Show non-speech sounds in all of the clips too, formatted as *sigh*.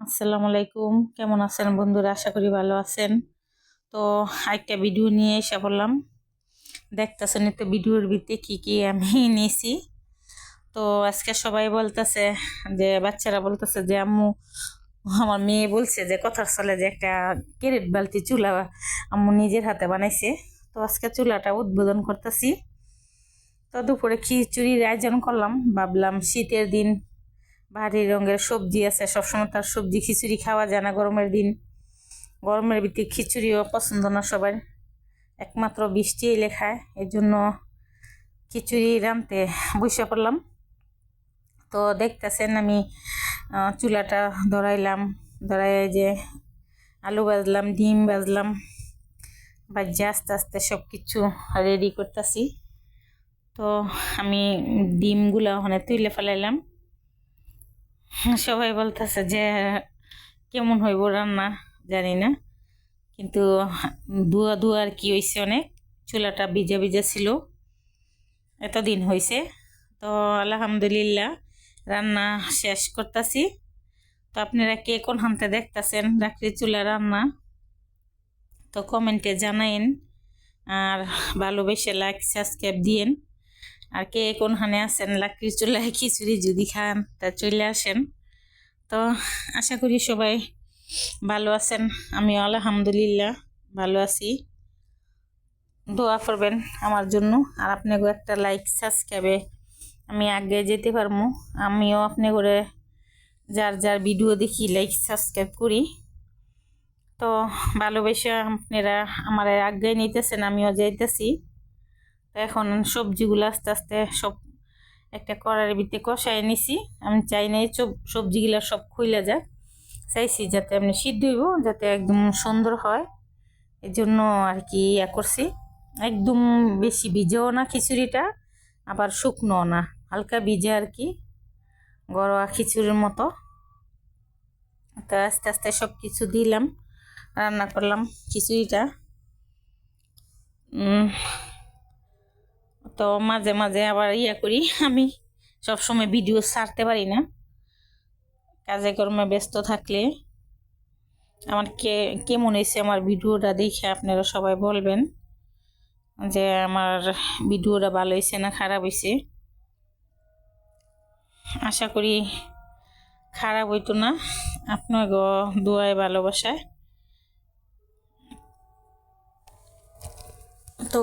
আসসালামু আলাইকুম। কেমন আছেন বন্ধুরা? আশা করি ভালো আছেন। তো একটা ভিডিও নিয়ে এসে বললাম দেখতেছেন তো ভিডিওর ভিতরে কি কি আমি *laughs* নিয়েছি তো আজকে সবাই বলতেছে যে, বাচ্চারা বলতেছে যে, আম্মু, আমার মেয়ে বলছে যে, কথার চলে যে একটা কেরেট বালতি চুলা আম্মু নিজের হাতে বানাইছে। তো আজকে চুলাটা উদ্বোধন করতেছি। তো দুপুরে খিচুড়ির আয়োজন করলাম। ভাবলাম শীতের দিন ভারী রঙের সবজি আছে, সবসময় তার সবজি খিচুড়ি খাওয়া যায় না গরমের দিন। গরমের ভিতরে খিচুড়িও পছন্দ না সবার। একমাত্র বৃষ্টি এলে খায় এই জন্য খিচুড়ি রাঁধতে বসে পড়লাম। তো দেখতেছেন আমি চুলাটা ধরাইলাম ধরাই যে আলু বাজলাম, ডিম বাজলাম বাজ্যে আস্তে আস্তে সব কিছু রেডি করতেছি। তো আমি ডিমগুলো ওখানে তুলে ফেলাইলাম। সবাই বলতেছে যে, কেমন হইব রান্না? জানি না। কিন্তু ধোয়া ধোয়া আর কি হয়েছে অনেক। চুলাটা ভিজা ভিজা ছিল। এতদিন হয়েছে তো আলহামদুলিল্লাহ, রান্না শেষ করতেছি। তো আপনারা কে কোন হানতে দেখতেছেন রাখলি চুলা রান্না? তো কমেন্টে জানাইন। আর ভালোবেসে লাইক, সাবস্ক্রাইব দিয়েন। আর কে কোন হানে আছেন, লাকড়ির খিচুড়ি যদি খান, তা চলে আসেন। তো আশা করি সবাই ভালো আছেন আমি আলহামদুলিল্লাহ ভালো আছি। দোয়া করবেন আমার জন্য। আর আপনাকে একটা লাইক সাবস্ক্রাইবে আমি আগে যেতে পারব। আমিও আপনি করে যার যার ভিডিও দেখি লাইক সাবস্ক্রাইব করি। তো ভালোবেসে আপনারা আমার আগে নিতেছেন, আমিও যাইতেছি। তো এখন সবজিগুলো আস্তে আস্তে সব একটা কড়ার ভিতরে কষাই নিছি। আমি চাই নাই সবজিগুলো সব খুইলে যাক। চাইছি যাতে আপনি সিদ্ধ হইব, যাতে একদম সুন্দর হয়। এই জন্য আর কি ইয়া করছি। একদম বেশি ভিজেও না খিচুড়িটা, আবার শুকনো না। হালকা ভিজে আর কি গরোয়া খিচুড়ির মতো। তো আস্তে আস্তে সব কিছু দিলাম, রান্না করলাম খিচুড়িটা। তো মাঝে মাঝে আবার ইয়া করি। আমি সব সময় ভিডিও ছাড়তে পারি না। কাজে কর্মে ব্যস্ত থাকলে আমার কে, কেমন হয়েছে আমার ভিডিওটা দেখে আপনারা সবাই বলবেন যে আমার ভিডিওটা ভালো হয়েছে না খারাপ হয়েছে। আশা করি খারাপ হইতো না। আপনার দোয়ায় ভালোবাসায়। তো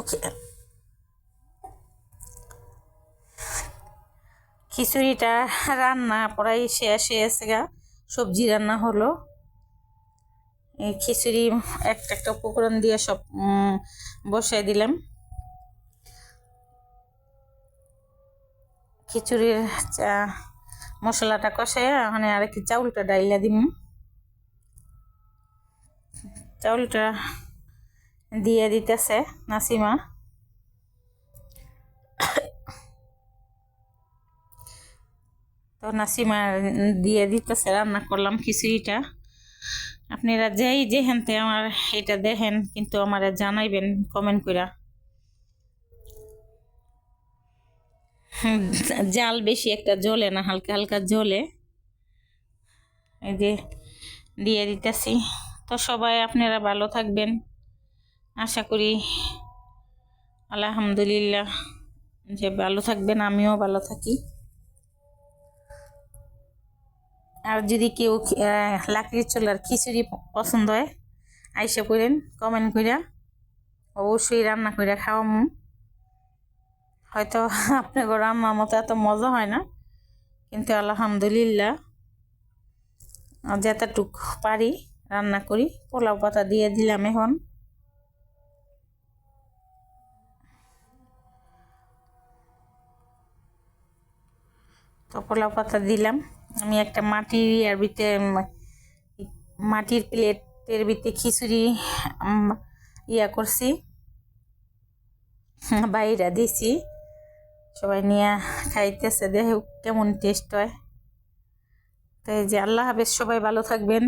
খিচুড়িটা রান্না প্রায় শেষ হয়েছে গা। সবজি রান্না হলো। খিচুড়ি একটা একটা উপকরণ দিয়ে সব বসাই দিলাম। খিচুড়ির চা, মশলাটা কষাইয়া মানে আর কি চাউলটা ডাইলা দিম। চাউলটা দিয়ে দিতেছে নাসিমা। তো নাসিমা দিয়ে দিতেছে রান্না করলাম খিচুড়িটা। আপনারা যেই যেহেনতে আমার এটা দেখেন, কিন্তু আমার জানাইবেন কমেন্ট করে *laughs* জাল বেশি একটা জ্বলে না, হালকা হালকা জ্বলে। এই যে দিয়ে দিতেছি। তো সবাই আপনারা ভালো থাকবেন। আশা করি আলহামদুলিল্লাহ যে ভালো থাকবেন, আমিও ভালো থাকি। আর যদি কেউ লাকড়ির চুলার খিচুড়ি পছন্দ হয়, আইসা করেন কমেন্ট করিয়া অবশ্যই রান্না করে খাওয়ামু। হয়তো আপনার রান্নার মতো এত মজা হয় না, কিন্তু আলহামদুলিল্লাহ যতটুক পারি রান্না করি। পোলাও পাতা দিয়ে দিলাম এখন। তো পোলাও পাতা দিলাম। আমি একটা মাটির আর ভিতরে মাটির প্লেটের ভিতরে খিচুড়ি ইয়া করছি। বাইরা দিছি। সবাই নিয়ে খাইতেছে। দেখ কেমন টেস্ট হয়। তাই যে আল্লাহ হাফেজ, সবাই ভালো থাকবেন।